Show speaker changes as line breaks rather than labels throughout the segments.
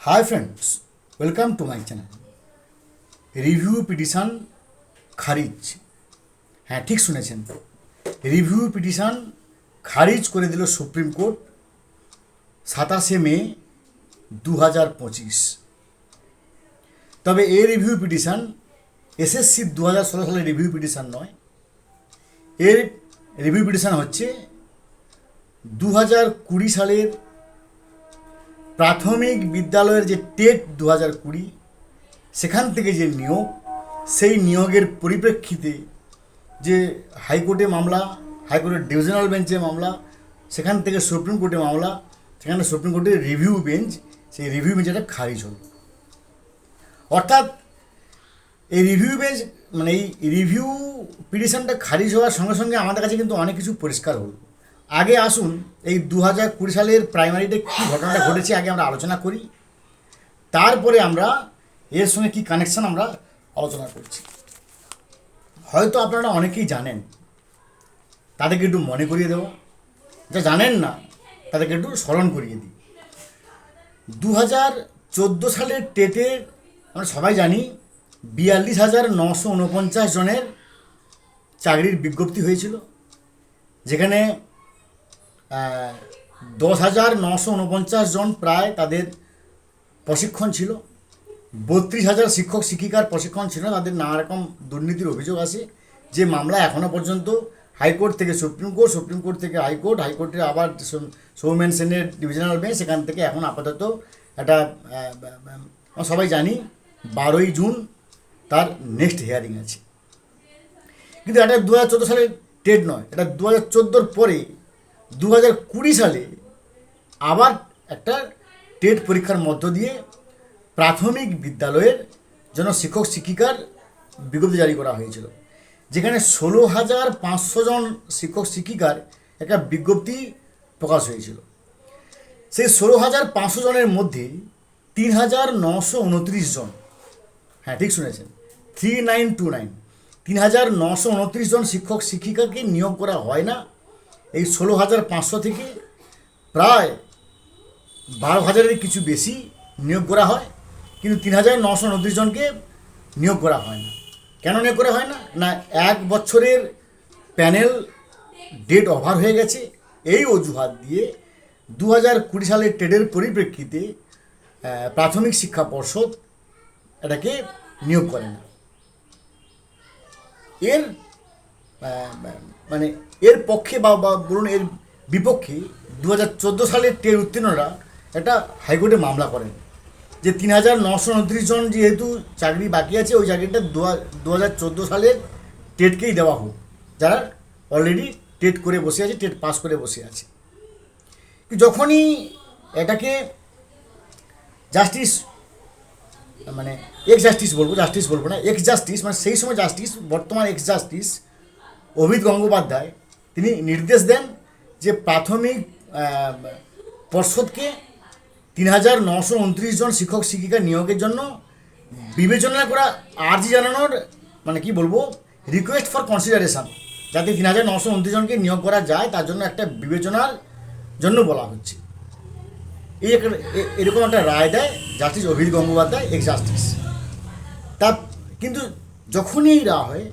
Hi friends welcome to my channel review petition খারিজ হ্যাঁ ঠিক শুনেছেন। রিভিউ পিটিশন খারিজ করে দিল সুপ্রিম কোর্ট সাতাশে মে দু হাজার পঁচিশ। তবে এই রিভিউ পিটিশন এসএসসি দু হাজার ষোলো সালের রিভিউ পিটিশন নয়। এর রিভিউ পিটিশন হচ্ছে দু হাজার কুড়ি সালের প্রাথমিক বিদ্যালয়ের যে টেট দু হাজার কুড়ি, সেখান থেকে যে নিয়োগ, সেই নিয়োগের পরিপ্রেক্ষিতে যে হাইকোর্টে মামলা, হাইকোর্টের ডিভিশনাল বেঞ্চে মামলা, সেখান থেকে সুপ্রিম কোর্টে মামলা, সেখানে সুপ্রিম কোর্টের রিভিউ বেঞ্চ, সেই রিভিউ বেঞ্চ একটা খারিজ হল। অর্থাৎ এই রিভিউ বেঞ্চ মানে এই রিভিউ পিটিশনটা খারিজ হওয়ার সঙ্গে সঙ্গে আমাদের কাছে কিন্তু অনেক কিছু পরিষ্কার হলো। আগে আসুন, এই দু হাজার কুড়ি সালের প্রাইমারিতে কী ঘটনাটা ঘটেছে আগে আমরা আলোচনা করি। তারপরে আমরা এর সঙ্গে কি কানেকশন আমরা আলোচনা করছি। হয়তো আপনারা অনেকেই জানেন, তাদেরকে একটু মনে করিয়ে দেবো। যা জানেন না, তাদেরকে একটু স্মরণ করিয়ে দিই। দু হাজার চোদ্দ সালের টেটের আমরা সবাই জানি, বিয়াল্লিশ হাজার নশো উনপঞ্চাশ জনের চাকরির বিজ্ঞপ্তি হয়েছিল। যেখানে দশ হাজার নশো উনপঞ্চাশ জন প্রায় তাদের প্রশিক্ষণ ছিল। বত্রিশ হাজার শিক্ষক, শিক্ষিকার প্রশিক্ষণ ছিল। তাদের নানা রকম দুর্নীতির অভিযোগ আছে যে মামলা এখনও পর্যন্ত হাইকোর্ট থেকে সুপ্রিম কোর্ট সুপ্রিম কোর্ট থেকে হাইকোর্ট হাইকোর্টে আবার সৌমেন সেনের ডিভিশনাল বেঞ্চ, সেখান থেকে এখন আপাতত একটা সবাই জানি বারোই জুন তার নেক্সট হিয়ারিং আছে। কিন্তু এটা দু হাজার চোদ্দ সালের টেট নয়, এটা দু হাজার চোদ্দোর পরে দু হাজার কুড়ি সালে আবার একটা টেট পরীক্ষার মধ্য দিয়ে প্রাথমিক বিদ্যালয়ের জন্য শিক্ষক শিক্ষিকার বিজ্ঞপ্তি জারি করা হয়েছিল, যেখানে ষোলো হাজার পাঁচশো জন শিক্ষক শিক্ষিকার একটা বিজ্ঞপ্তি প্রকাশ হয়েছিল। সেই ষোলো হাজার পাঁচশো জনের মধ্যে তিন হাজার নশো উনত্রিশ জন হ্যাঁ ঠিক শুনেছেন, থ্রি নাইন টু নাইন তিন হাজার নশো উনত্রিশ জন শিক্ষক শিক্ষিকাকে নিয়োগ করা হয় না এই ষোলো হাজার পাঁচশো থেকে প্রায় বারো হাজারের কিছু বেশি নিয়োগ করা হয়, কিন্তু তিন হাজার নশো উনত্রিশ জনকে নিয়োগ করা হয় না। কেন নিয়োগ করা হয় না? না, এক বছরের প্যানেল ডেট ওভার হয়ে গেছে। এই অজুহাত দিয়ে দু হাজার কুড়ি সালের টেডের পরিপ্রেক্ষিতে প্রাথমিক শিক্ষা পর্ষদ এটাকে নিয়োগ করে না। এর মানে এর পক্ষে বা বলুন এর বিপক্ষে দু হাজার চোদ্দ সালের টের উত্তীর্ণরা একটা হাইকোর্টে মামলা করেন। যে তিন হাজার নশো উনত্রিশ জন যেহেতু চাকরি বাকি আছে, ওই চাকরিটা দু হাজার চোদ্দ সালের টেটকেই দেওয়া হোক। যারা অলরেডি টেট করে বসে আছে, টেট পাস করে বসে আছে। যখনই এটাকে জাস্টিস মানে এক্স জাস্টিস বলব জাস্টিস বলব না এক্স জাস্টিস মানে সেই সময় জাস্টিস বর্তমান এক্স জাস্টিস অভিত গঙ্গোপাধ্যায় তিনি নির্দেশ দেন যে প্রাথমিক পর্ষদকে তিন হাজার নশো উনত্রিশ জন শিক্ষক, শিক্ষিকা নিয়োগের জন্য বিবেচনা করা আর্জি জানানোর মানে কি বলব রিকোয়েস্ট ফর কনসিডারেশন যাতে তিন হাজার নশো উনত্রিশ জনকে নিয়োগ করা যায়, তার জন্য একটা বিবেচনার জন্য বলা হচ্ছে। এই একটা এরকম একটা রায় দেয় justice Abhijit Gangopadhyay ex justice তা কিন্তু যখনই এই রায় হয়,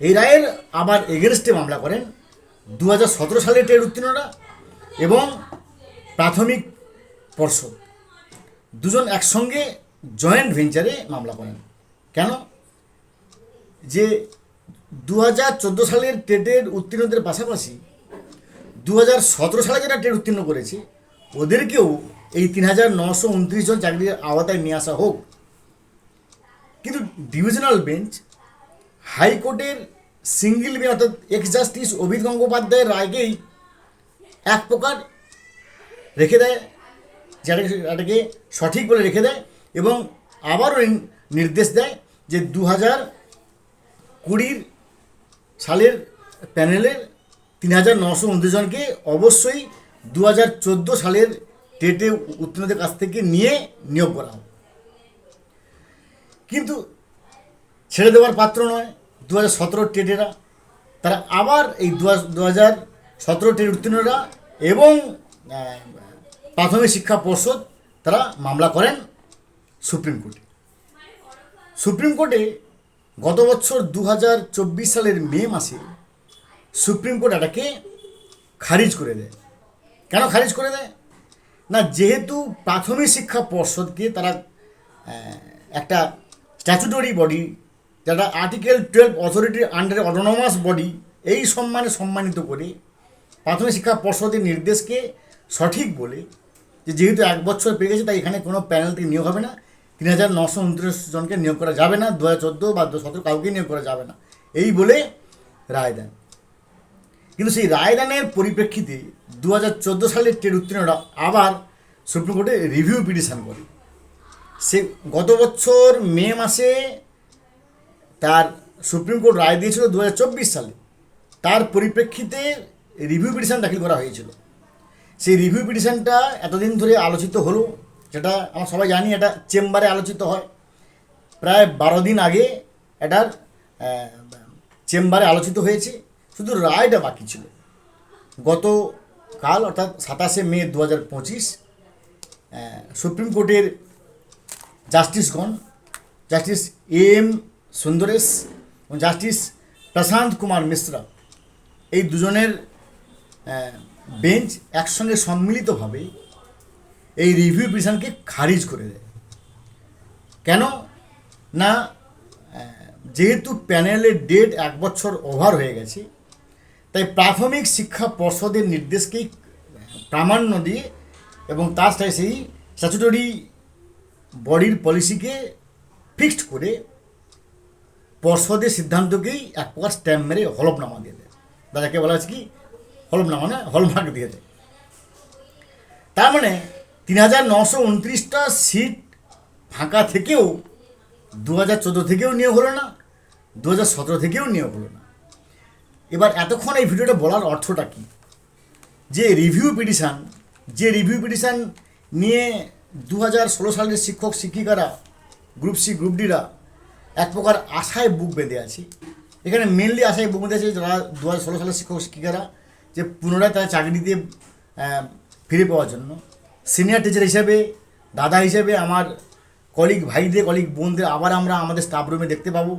এই রায়ের আবার এগেনস্টে মামলা করেন দু সালের টের উত্তীর্ণরা এবং প্রাথমিক পর্ষদ। দুজন একসঙ্গে জয়েন্ট ভেঞ্চারে মামলা করেন। কেন? যে দু হাজার চোদ্দ সালের টেটের উত্তীর্ণদের পাশাপাশি দু হাজার সতেরো সালে যারা টেট উত্তীর্ণ করেছে, ওদেরকেও এই তিন হাজার নশো উনত্রিশ জন চাকরির আওতায় নিয়ে আসা হোক। কিন্তু ডিভিশনাল বেঞ্চ, হাইকোর্টের সিঙ্গেল বেঞ্চ অর্থাৎ এক্স জাস্টিস অভিত গঙ্গোপাধ্যায়ের রায়কেই এক প্রকার রেখে দেয়, যেটাকে সঠিক বলে রেখে দেয় এবং আবারও নির্দেশ দেয় যে দু হাজার কুড়ির সালের প্যানেলের তিন হাজার নশো উনত্রিশ জনকে অবশ্যই দু হাজার চোদ্দ সালের টেটে উত্তীর্ণদের কাছ থেকে নিয়ে নিয়োগ করা কিন্তু ছেড়ে দেওয়ার পাত্র নয়। দু হাজার সতেরো টেটেরা তারা আবার এই দু হাজার সতেরো টেট উত্তীর্ণরা এবং প্রাথমিক শিক্ষা পর্ষদ, তারা মামলা করেন সুপ্রিম কোর্টে। সুপ্রিম কোর্টে গত বছর দু হাজার চব্বিশ সালের মে মাসে সুপ্রিম কোর্ট এটাকে খারিজ করে দেয়। কেন খারিজ করে দেয়? না, যেহেতু প্রাথমিক শিক্ষা পর্ষদকে তারা একটা স্ট্যাচুটরি বডি যেটা আর্টিকেল টুয়েলভ অথরিটির আন্ডারে অটোনমাস বডি এই সম্মানে সম্মানিত করে প্রাথমিক শিক্ষা পর্ষদের নির্দেশকে সঠিক বলে যে যেহেতু এক বছর পেয়ে গেছে, তাই এখানে কোনো প্যানেল থেকে নিয়োগ হবে না। তিন হাজার নশো উনত্রিশ জনকে নিয়োগ করা যাবে না, দু হাজার চোদ্দ বা দু সতেরো কাউকে নিয়োগ করা যাবে না। এই বলে রায় দেন। কিন্তু সেই রায়দানের পরিপ্রেক্ষিতে দু হাজার চোদ্দ সালের টেট উত্তীর্ণরা আবার সুপ্রিম কোর্টে রিভিউ পিটিশন করে। সে গত বছর মে মাসে তার সুপ্রিম কোর্ট রায় দিয়েছিল দু হাজার চব্বিশ সালে। তার পরিপ্রেক্ষিতে রিভিউ পিটিশন দাখিল করা হয়েছিল। সেই রিভিউ পিটিশনটা এতদিন ধরে আলোচিত হলো, যেটা আমরা সবাই জানি এটা চেম্বারে আলোচিত হয়। প্রায় বারো দিন আগে এটার চেম্বারে আলোচিত হয়েছে। শুধু রায়টা বাকি ছিল। গত কাল অর্থাৎ সাতাশে মে দু হাজার পঁচিশ সুপ্রিম কোর্টের জাস্টিসগণ, জাস্টিস এম সুন্দরেশ এবং জাস্টিস প্রশান্ত কুমার মিশ্রা, এই দুজনের বেঞ্চ একসঙ্গে সম্মিলিতভাবে এই রিভিউ পিটিশনকে খারিজ করে দেয়। কেন না যেহেতু প্যানেলের ডেট এক বছর ওভার হয়ে গেছে, তাই প্রাথমিক শিক্ষা পর্ষদের নির্দেশকেই প্রামাণ্য দিয়ে এবং তার সেই স্ট্যাচুটরি বডির পলিসিকে ফিক্সড করে পর্ষদের সিদ্ধান্তকেই এক প্রকার স্ট্যাম্প মেরে হলফনামা দিয়ে দেয়। দাদাকে বলা হচ্ছে কি? হলফনামা না, হলমার্ক দিয়ে দেয়। তার মানে তিন হাজার নশো উনত্রিশটা সিট ফাঁকা থেকেও, দু হাজার চোদ্দ থেকেও নিয়োগ হলো না, দু হাজার সতেরো থেকেও নিয়োগ হলো না। এবার এতক্ষণ এই ভিডিওটা বলার অর্থটা কী? যে রিভিউ পিটিশান যে রিভিউ পিটিশান নিয়ে দু হাজার ষোলো সালের শিক্ষক শিক্ষিকারা গ্রুপ সি গ্রুপ ডিরা এক প্রকার আশায় বুক বেঁধে আছি। এখানে মেনলি আশায় বুক বেঁধে আছে যারা দু হাজার ষোলো সালের শিক্ষক শিক্ষিকারা যে পুনরায় তারা চাকরি দিয়ে ফিরে পাওয়ার জন্য। সিনিয়র টিচার হিসেবে, দাদা হিসেবে, আমার কলিগ ভাইদের কলিগ বোনদের, আবার আমরা আমাদের স্টাফ রুমে দেখতে পাবো।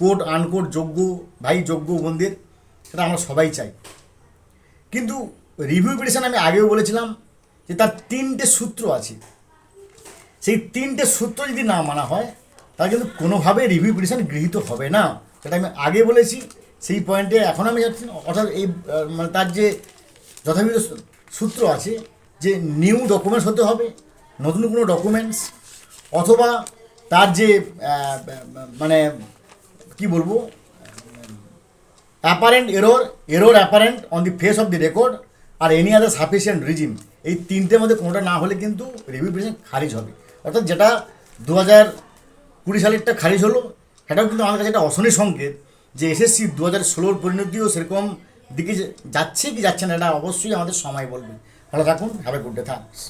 কোট আনকোট যোগ্য ভাই, যোগ্য বোনদের, সেটা আমরা সবাই চাই। কিন্তু রিভিউ পিটিশন আমি আগেও বলেছিলাম যে তার তিনটে সূত্র আছে। সেই তিনটে সূত্র যদি না মানা হয় তাহলে কিন্তু কোনোভাবে রিভিউ পিটিশন গৃহীত হবে না সেটা আমি আগে বলেছি, সেই পয়েন্টে এখন আমি যাচ্ছি। অর্থাৎ এই মানে তার যে যথাবিধ সূত্র আছে যে নিউ ডকুমেন্টস হতে হবে, নতুন কোনো ডকুমেন্টস অথবা তার যে মানে কি বলব apparent error error apparent on the face of the record R any other sufficient reason এই তিনটের মধ্যে কোনোটা না হলে কিন্তু রিভিউ পিটিশন খারিজ হবে অর্থাৎ যেটা দু হাজার কুড়ি সালেরটা খারিজ হলো। সেটাও কিন্তু আমার কাছে একটা অশনি সংকেত যে এসএসসি দু হাজার ষোলোর পরিণতিও সেরকম দিকে যাচ্ছে কি যাচ্ছে না এটা অবশ্যই আমাদের সময় বলবে। ভালো থাকুন have a good day thanks